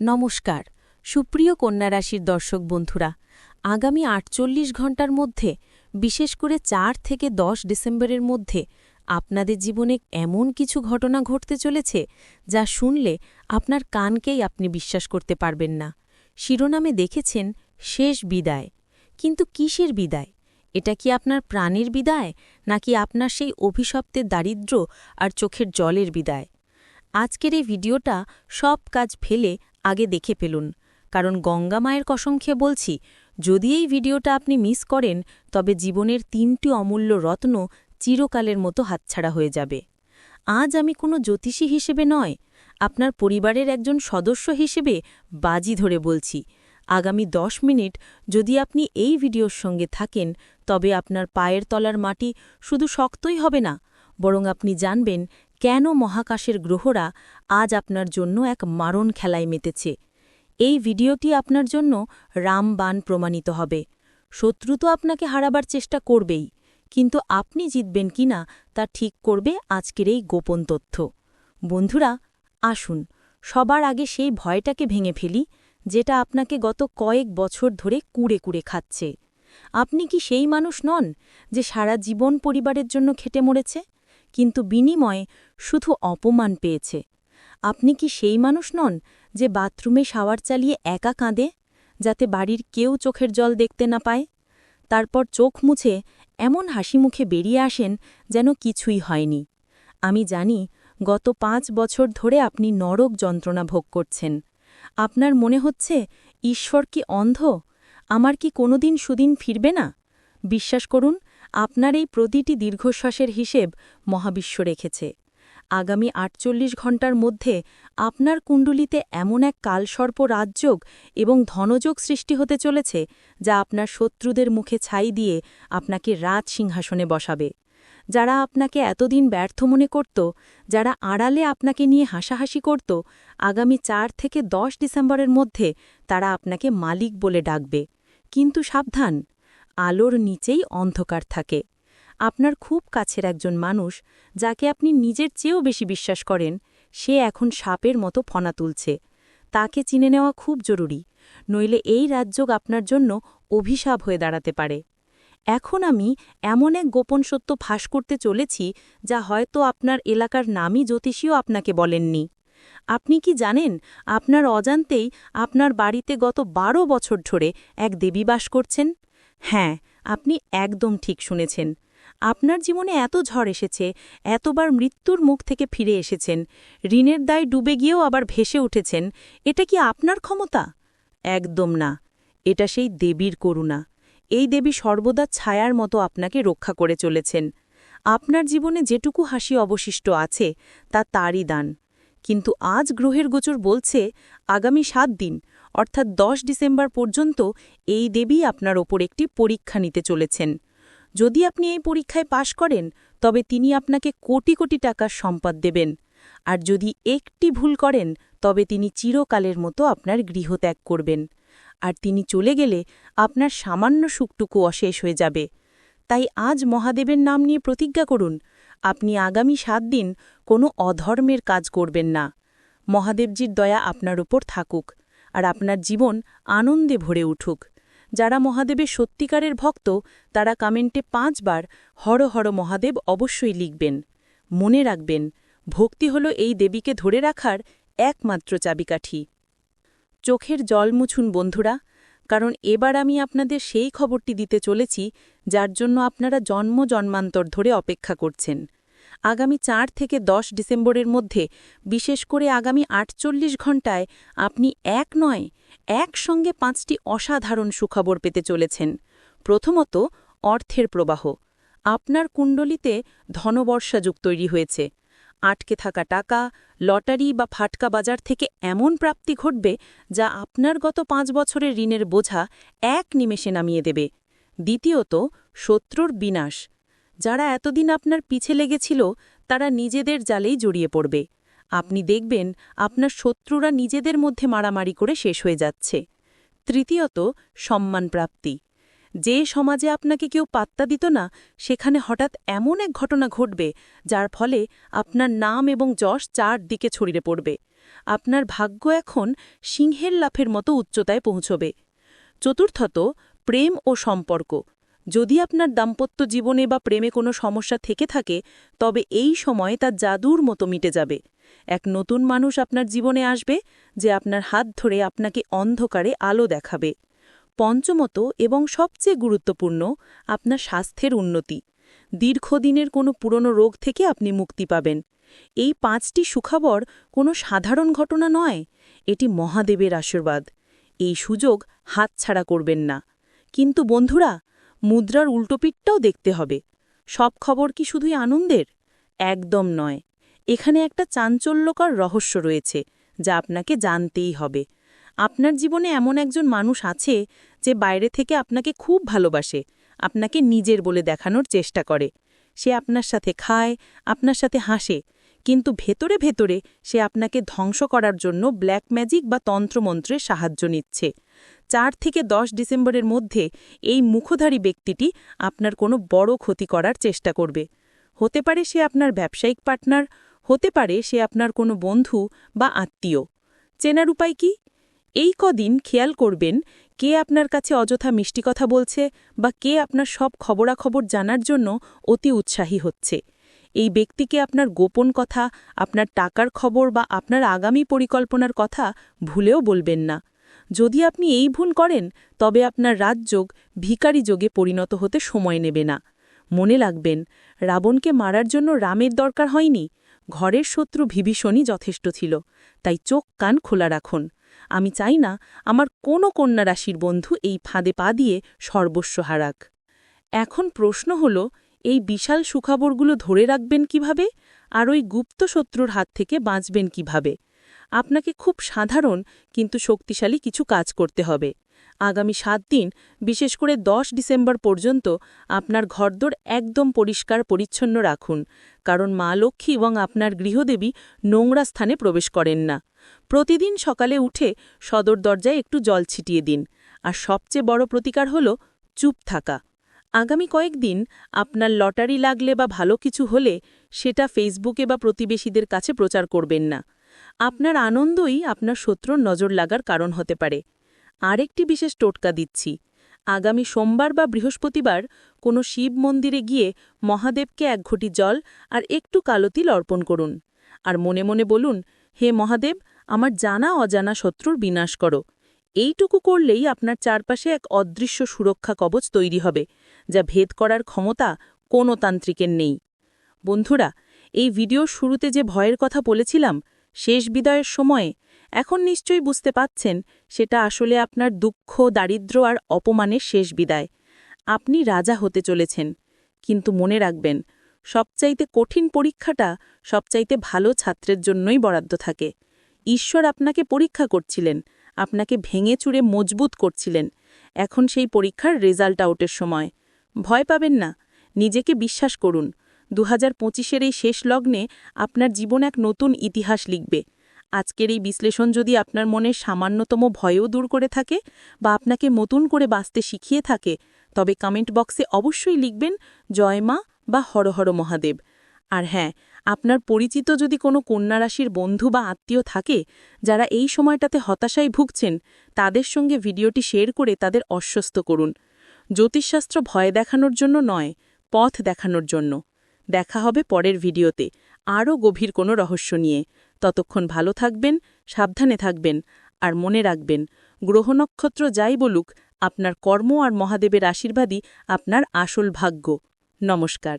নমস্কার, সুপ্রিয় কন্যা রাশির দর্শক বন্ধুরা, আগামী আটচল্লিশ ঘণ্টার মধ্যে, বিশেষ করে চার থেকে দশ ডিসেম্বরের মধ্যে, আপনাদের জীবনে এমন কিছু ঘটনা ঘটতে চলেছে, যা শুনলে আপনার কানকেই আপনি বিশ্বাস করতে পারবেন না। শিরোনামে দেখেছেন, শেষ বিদায়। কিন্তু কিসের বিদায়? এটা কি আপনার প্রাণের বিদায়, নাকি আপনার সেই অভিশপ্তের দারিদ্র আর চোখের জলের বিদায়? আজকের এই ভিডিওটা সব কাজ ফেলে আগে দেখে ফেলুন। কারণ গঙ্গা মায়ের কসম খেয়ে বলছি, যদি এই ভিডিওটা আপনি মিস করেন, তবে জীবনের তিনটি অমূল্য রত্ন চিরকালের মতো হাতছাড়া হয়ে যাবে। আজ আমি কোনো জ্যোতিষী হিসেবে নয়, আপনার পরিবারের একজন সদস্য হিসেবে বাজি ধরে বলছি। আগামী দশ মিনিট যদি আপনি এই ভিডিওর সঙ্গে থাকেন, তবে আপনার পায়ের তলার মাটি শুধু শক্তই হবে না, বরং আপনি জানবেন কেন মহাকাশের গ্রহরা আজ আপনার জন্য এক মারণ খেলায় মেতেছে? এই ভিডিওটি আপনার জন্য রামবান প্রমাণিত হবে। শত্রু তো আপনাকে হারাবার চেষ্টা করবেই, কিন্তু আপনি জিতবেন কিনা তা ঠিক করবে আজকের এই গোপন তথ্য। বন্ধুরা, আসুন, সবার আগে সেই ভয়টাকে ভেঙে ফেলি, যেটা আপনাকে গত কয়েক বছর ধরে কুড়ে কুড়ে খাচ্ছে। আপনি কি সেই মানুষ নন যে সারা জীবন পরিবারের জন্য খেটে মরেছে? কিন্তু বিনিময়ে শুধু অপমান পেয়েছে। আপনি কি সেই মানুষ নন যে বাথরুমে শাওয়ার চালিয়ে একা কাঁদে, যাতে বাড়ির কেউ চোখের জল দেখতে না পায়? তারপর চোখ মুছে এমন হাসি মুখে বেরিয়ে আসেন যেন কিছুই হয়নি। আমি জানি গত পাঁচ বছর ধরে আপনি নরক যন্ত্রণা ভোগ করছেন। আপনার মনে হচ্ছে, ঈশ্বর কি অন্ধ? আমার কি কোনোদিন সুদিন ফিরবে না? বিশ্বাস করুন আপনার এই প্রতিটি দীর্ঘশ্বাসের হিসেব মহাবিশ্ব রেখেছে। আগামী আটচল্লিশ ঘণ্টার মধ্যে আপনার কুণ্ডলিতে এমন এক কালসর্প রাজযোগ এবং ধনযোগ সৃষ্টি হতে চলেছে, যা আপনার শত্রুদের মুখে ছাই দিয়ে আপনাকে রাজ সিংহাসনে বসাবে। যারা আপনাকে এতদিন ব্যর্থ মনে করত, যারা আড়ালে আপনাকে নিয়ে হাসাহাসি করত, আগামী চার থেকে দশ ডিসেম্বরের মধ্যে তারা আপনাকে মালিক বলে ডাকবে। কিন্তু সাবধান আলোর নিচেই অন্ধকার থাকে। আপনার খুব কাছের একজন মানুষ, যাকে আপনি নিজের চেয়েও বেশি বিশ্বাস করেন, সে এখন সাপের মতো ফনা তুলছে। তাকে চিনে নেওয়া খুব জরুরি, নইলে এই রাজ্যক আপনার জন্য অভিশাপ হয়ে দাঁড়াতে পারে। এখন আমি এমন এক গোপন সত্য ফাঁস করতে চলেছি, যা হয়তো আপনার এলাকার নামই জ্যোতিষীও আপনাকে বলেননি। আপনি কি জানেন, আপনার অজান্তেই আপনার বাড়িতে গত বারো বছর ধরে এক দেবী বাস করছেন? হ্যাঁ আপনি একদম ঠিক শুনেছেন। আপনার জীবনে এত ঝড় এসেছে, এতবার মৃত্যুর মুখ থেকে ফিরে এসেছেন, ঋণের দায় ডুবে গিয়েও আবার ভেসে উঠেছেন, এটা কি আপনার ক্ষমতা? একদম না। এটা সেই দেবীর করুণা। এই দেবী সর্বদা ছায়ার মতো আপনাকে রক্ষা করে চলেছেন। আপনার জীবনে যেটুকু হাসি অবশিষ্ট আছে, তা তারই দান। কিন্তু আজ গ্রহের গোচর বলছে, আগামী সাত দিন অর্থাৎ দশ ডিসেম্বর পর্যন্ত এই দেবী আপনার ওপর একটি পরীক্ষা নিতে চলেছেন। যদি আপনি এই পরীক্ষায় পাশ করেন, তবে তিনি আপনাকে কোটি কোটি টাকার সম্পদ দেবেন। আর যদি একটি ভুল করেন, তবে তিনি চিরকালের মতো আপনার গৃহত্যাগ করবেন। আর তিনি চলে গেলে আপনার সামান্য সুখটুকু অশেষ হয়ে যাবে। তাই আজ মহাদেবের নাম নিয়ে প্রতিজ্ঞা করুন, আপনি আগামী সাত দিন কোনো অধর্মের কাজ করবেন না। মহাদেবজির দয়া আপনার ওপর থাকুক। আর আপনার জীবন আনন্দে ভরে উঠুক। যারা মহাদেবের সত্যিকারের ভক্ত, তারা কমেন্টে পাঁচবার হর হর মহাদেব অবশ্যই লিখবেন। মনে রাখবেন, ভক্তি হল এই দেবীকে ধরে রাখার একমাত্র চাবিকাঠি। চোখের জল মুছুন বন্ধুরা, কারণ এবার আমি আপনাদের সেই খবরটি দিতে চলেছি, যার জন্য আপনারা জন্ম জন্মান্তর ধরে অপেক্ষা করছেন। আগামী চার থেকে দশ ডিসেম্বরের মধ্যে, বিশেষ করে আগামী আটচল্লিশ ঘণ্টায় আপনি এক নয়, একসঙ্গে পাঁচটি অসাধারণ সুখবর পেতে চলেছেন। প্রথমত, অর্থের প্রবাহ। আপনার কুণ্ডলিতে ধনবর্ষা যুগ তৈরি হয়েছে। আটকে থাকা টাকা, লটারি বা ফাটকা বাজার থেকে এমন প্রাপ্তি ঘটবে যা আপনার গত পাঁচ বছরের ঋণের বোঝা এক নিমেষে নামিয়ে দেবে। দ্বিতীয়ত, শত্রুর বিনাশ। যারা এতদিন আপনার পিছে লেগেছিল, তারা নিজেদের জালেই জড়িয়ে পড়বে। আপনি দেখবেন, আপনার শত্রুরা নিজেদের মধ্যে মারামারি করে শেষ হয়ে যাচ্ছে। তৃতীয়ত, সম্মান প্রাপ্তি। যে সমাজে আপনাকে কেউ পাত্তা দিত না, সেখানে হঠাৎ এমন এক ঘটনা ঘটবে, যার ফলে আপনার নাম এবং যশ চার দিকে ছড়িয়ে পড়বে। আপনার ভাগ্য এখন সিংহের লাফের মতো উচ্চতায় পৌঁছবে। চতুর্থত, প্রেম ও সম্পর্ক। যদি আপনার দাম্পত্য জীবনে বা প্রেমে কোনো সমস্যা থেকে থাকে, তবে এই সময় তা জাদুর মতো মিটে যাবে। এক নতুন মানুষ আপনার জীবনে আসবে, যে আপনার হাত ধরে আপনাকে অন্ধকারে আলো দেখাবে। পঞ্চমত এবং সবচেয়ে গুরুত্বপূর্ণ, আপনার স্বাস্থ্যের উন্নতি। দীর্ঘদিনের কোনো পুরনো রোগ থেকে আপনি মুক্তি পাবেন। এই পাঁচটি সুখবর কোনো সাধারণ ঘটনা নয়, এটি মহাদেবের আশীর্বাদ। এই সুযোগ হাতছাড়া করবেন না। কিন্তু বন্ধুরা মুদ্রার উল্টোপিঠটাও দেখতে হবে। সব খবর কি শুধুই আনন্দের? একদম নয়। এখানে একটা চাঞ্চল্যকর রহস্য রয়েছে, যা আপনাকে জানতেই হবে। আপনার জীবনে এমন একজন মানুষ আছে, যে বাইরে থেকে আপনাকে খুব ভালোবাসে, আপনাকে নিজের বলে দেখানোর চেষ্টা করে। সে আপনার সাথে খায়, আপনার সাথে হাসে কিন্তু ভেতরে ভেতরে সে আপনাকে ধ্বংস করার জন্য ব্ল্যাক ম্যাজিক বা তন্ত্রমন্ত্রের সাহায্য নিচ্ছে। চার থেকে দশ ডিসেম্বরের মধ্যে এই মুখধারী ব্যক্তিটি আপনার কোনো বড় ক্ষতি করার চেষ্টা করবে। হতে পারে সে আপনার ব্যবসায়িক পার্টনার, হতে পারে সে আপনার কোনো বন্ধু বা আত্মীয়। চেনার উপায় কি? এই কদিন খেয়াল করবেন কে আপনার কাছে অযথা মিষ্টি কথা বলছে বা কে আপনার সব খবরাখবর জানার জন্য অতি উৎসাহী হচ্ছে। এই ব্যক্তিকে আপনার গোপন কথা, আপনার টাকার খবর বা আপনার আগামী পরিকল্পনার কথা ভুলেও বলবেন না। যদি আপনি এই ভুল করেন, তবে আপনার রাজযোগ ভিকারি যোগে পরিণত হতে সময় নেবে না। মনে লাগবেন রাবণকে মারার জন্য রামের দরকার হয়নি। ঘরের শত্রু বিভীষণই যথেষ্ট ছিল, তাই চোখ কান খোলা রাখুন। আমি চাই না আমার কোনো কন্যা রাশির বন্ধু এই ফাঁদে পা দিয়ে সর্বস্ব হারাক। এখন প্রশ্ন হল এই বিশাল সুখবরগুলো ধরে রাখবেন কীভাবে? আর ওই গুপ্ত শত্রুর হাত থেকে বাঁচবেন কীভাবে? আপনাকে খুব সাধারণ কিন্তু শক্তিশালী কিছু কাজ করতে হবে। আগামী সাত দিন, বিশেষ করে দশ ডিসেম্বর পর্যন্ত, আপনার ঘরদোর একদম পরিষ্কার পরিচ্ছন্ন রাখুন। কারণ মা লক্ষ্মী এবং আপনার গৃহদেবী নোংরা স্থানে প্রবেশ করেন না। প্রতিদিন সকালে উঠে সদর দরজায় একটু জল ছিটিয়ে দিন। আর সবচেয়ে বড় প্রতিকার হল চুপ থাকা। আগামী কয়েকদিন আপনার লটারি লাগলে বা ভালো কিছু হলে সেটা ফেসবুকে বা প্রতিবেশীদের কাছে প্রচার করবেন না। আপনার আনন্দই আপনার শত্রুর নজর লাগার কারণ হতে পারে। আরেকটি বিশেষ টোটকা দিচ্ছি। আগামী সোমবার বা বৃহস্পতিবার কোনো শিব মন্দিরে গিয়ে মহাদেবকে এক ঘটি জল আর একটু কালতিল অর্পণ করুন। আর মনে মনে বলুন, হে মহাদেব, আমার জানা অজানা শত্রুর বিনাশ করো। এইটুকু করলেই আপনার চারপাশে এক অদৃশ্য সুরক্ষা কবচ তৈরি হবে। যা ভেদ করার ক্ষমতা কোনো তান্ত্রিকের নেই। বন্ধুরা, এই ভিডিও শুরুতে যে ভয়ের কথা বলেছিলাম, শেষ বিদায়ের সময়ে, এখন নিশ্চয়ই বুঝতে পাচ্ছেন, সেটা আসলে আপনার দুঃখ, দারিদ্র আর অপমানের শেষ বিদায়। আপনি রাজা হতে চলেছেন। কিন্তু মনে রাখবেন, সবচাইতে কঠিন পরীক্ষাটা সবচাইতে ভালো ছাত্রের জন্যই বরাদ্দ থাকে। ঈশ্বর আপনাকে পরীক্ষা করছিলেন, আপনাকে ভেঙে চুরে মজবুত করছিলেন। এখন সেই পরীক্ষার রেজাল্ট আউটের সময়। ভয় পাবেন না। নিজেকে বিশ্বাস করুন। দু হাজার পঁচিশের এই শেষ লগ্নে আপনার জীবন এক নতুন ইতিহাস লিখবে। আজকের এই বিশ্লেষণ যদি আপনার মনে সামান্যতম ভয়ও দূর করে থাকে বা আপনাকে নতুন করে বাঁচতে শিখিয়ে থাকে, তবে কমেন্ট বক্সে অবশ্যই লিখবেন, জয় মা বা হর হর মহাদেব আর হ্যাঁ আপনার পরিচিত যদি কোনো কন্যারাশির বন্ধু বা আত্মীয় থাকে, যারা এই সময়টাতে হতাশায় ভুগছেন, তাদের সঙ্গে ভিডিওটি শেয়ার করে তাদের অস্বস্ত করুন। জ্যোতিষশাস্ত্র ভয় দেখানোর জন্য নয়, পথ দেখানোর জন্য। দেখা হবে পরের ভিডিওতে। আরও গভীর কোনো রহস্য নিয়ে। ততক্ষণ ভালো থাকবেন, সাবধানে থাকবেন, আর মনে রাখবেন, গ্রহ নক্ষত্র যাই বলুক, আপনার কর্ম আর মহাদেবের আশীর্বাদই আপনার আসল ভাগ্য। নমস্কার।